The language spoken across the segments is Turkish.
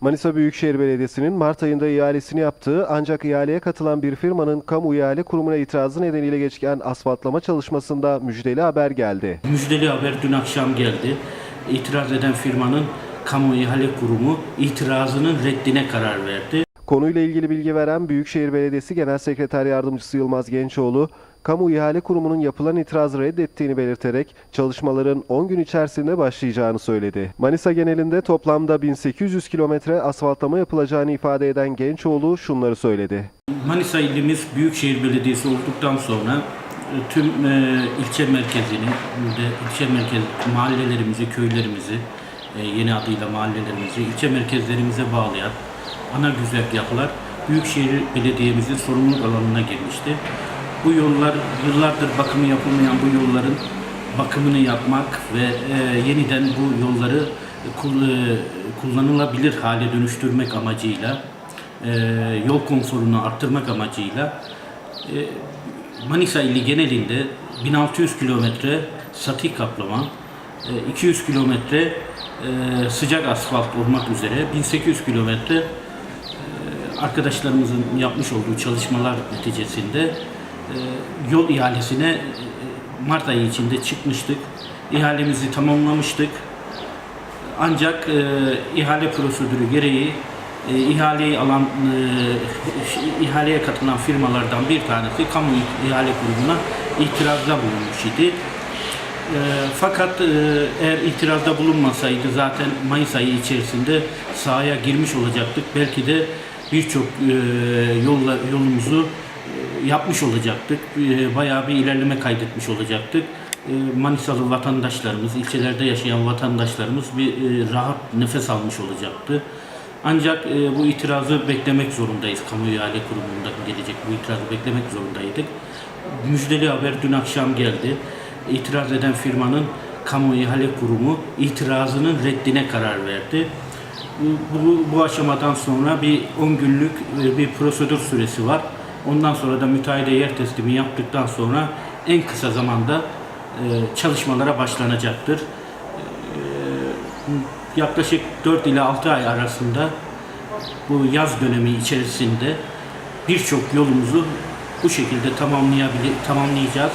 Manisa Büyükşehir Belediyesi'nin Mart ayında ihalesini yaptığı ancak ihaleye katılan bir firmanın kamu ihale kurumuna itirazı nedeniyle geçen asfaltlama çalışmasında müjdeli haber geldi. Müjdeli haber dün akşam geldi. İtiraz eden firmanın kamu ihale kurumu itirazının reddine karar verdi. Konuyla ilgili bilgi veren Büyükşehir Belediyesi Genel Sekreter Yardımcısı Yılmaz Gençoğlu, kamu ihale kurumunun yapılan itirazı reddettiğini belirterek çalışmaların 10 gün içerisinde başlayacağını söyledi. Manisa genelinde toplamda 1800 kilometre asfaltlama yapılacağını ifade eden Gençoğlu şunları söyledi. Manisa ilimiz Büyükşehir Belediyesi olduktan sonra e, tüm e, ilçe merkezini, ilçe merkez mahallelerimizi, köylerimizi, e, yeni adıyla mahallelerimizi, ilçe merkezlerimize bağlayan ana güzergahlar Büyükşehir Belediye'mizin sorumluluk alanına girmişti. Bu yollar yıllardır bakımı yapılmayan bu yolların bakımını yapmak ve e, yeniden bu yolları kul- e, kullanılabilir hale dönüştürmek amacıyla e, yol konforunu arttırmak amacıyla e, Manisa ili genelinde 1600 kilometre sati kaplama, e, 200 kilometre e, sıcak asfalt olmak üzere 1800 kilometre e, arkadaşlarımızın yapmış olduğu çalışmalar neticesinde e, yol ihalesine e, Mart ayı içinde çıkmıştık. İhalemizi tamamlamıştık. Ancak e, ihale prosedürü gereği ihaleyi alan ihaleye katılan firmalardan bir tanesi kamu ihale kurumuna itirazda bulunmuş idi. E, fakat e, eğer itirazda bulunmasaydı zaten Mayıs ayı içerisinde sahaya girmiş olacaktık. Belki de birçok e, yolla, yolumuzu e, yapmış olacaktık. E, bayağı bir ilerleme kaydetmiş olacaktık. E, Manisalı vatandaşlarımız, ilçelerde yaşayan vatandaşlarımız bir e, rahat nefes almış olacaktı. Ancak e, bu itirazı beklemek zorundayız. Kamu ihale kurumundan gelecek bu itirazı beklemek zorundaydık. Müjdeli haber dün akşam geldi. İtiraz eden firmanın kamu ihale kurumu itirazının reddine karar verdi. Bu, bu, aşamadan sonra bir 10 günlük e, bir prosedür süresi var. Ondan sonra da müteahhide yer teslimi yaptıktan sonra en kısa zamanda e, çalışmalara başlanacaktır. Yaklaşık 4 ile 6 ay arasında bu yaz dönemi içerisinde birçok yolumuzu bu şekilde tamamlayabilir, tamamlayacağız.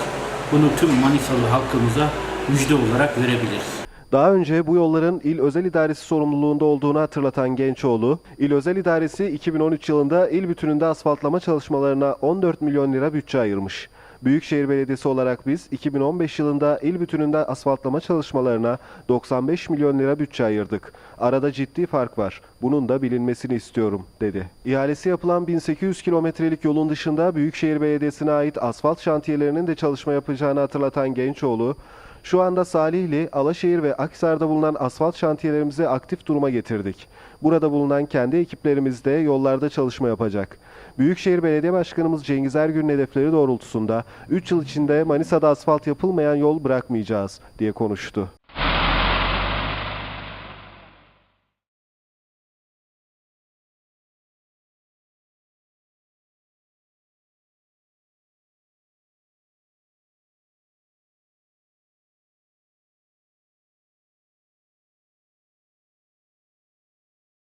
Bunu tüm Manisalı halkımıza müjde olarak verebiliriz. Daha önce bu yolların İl Özel İdaresi sorumluluğunda olduğunu hatırlatan Gençoğlu, İl Özel İdaresi 2013 yılında il bütününde asfaltlama çalışmalarına 14 milyon lira bütçe ayırmış. Büyükşehir Belediyesi olarak biz 2015 yılında il bütününde asfaltlama çalışmalarına 95 milyon lira bütçe ayırdık. Arada ciddi fark var. Bunun da bilinmesini istiyorum, dedi. İhalesi yapılan 1800 kilometrelik yolun dışında Büyükşehir Belediyesi'ne ait asfalt şantiyelerinin de çalışma yapacağını hatırlatan Gençoğlu, şu anda Salihli, Alaşehir ve Akhisar'da bulunan asfalt şantiyelerimizi aktif duruma getirdik. Burada bulunan kendi ekiplerimiz de yollarda çalışma yapacak. Büyükşehir Belediye Başkanımız Cengiz Ergün'ün hedefleri doğrultusunda 3 yıl içinde Manisa'da asfalt yapılmayan yol bırakmayacağız diye konuştu.